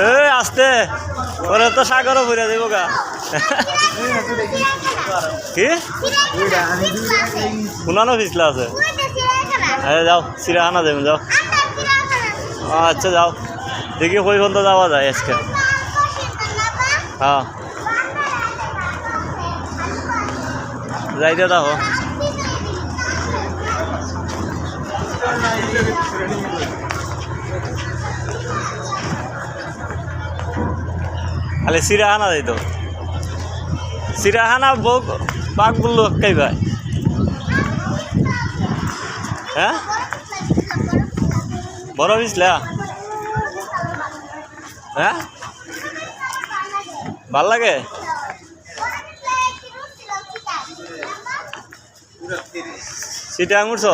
এই, আসতে। ওরে তো সাগরও ভরে দেবো গা। কি? পুনানো পিছলা আছে। হ্যাঁ যাও চিড়াখানা যাবেন যাও। আচ্ছা যাও। দেখি কই পর্যন্ত যাওয়া যায় আজকে। হ্যাঁ। যাইতে দেখো খালি চিড়াখানা যাইতো চিড়াখানা বক বাঘ বলল কাই ভাই হ্যাঁ? বড় বিছলা হ্যাঁ? ভালো লাগে? সিটা আঙুরছ?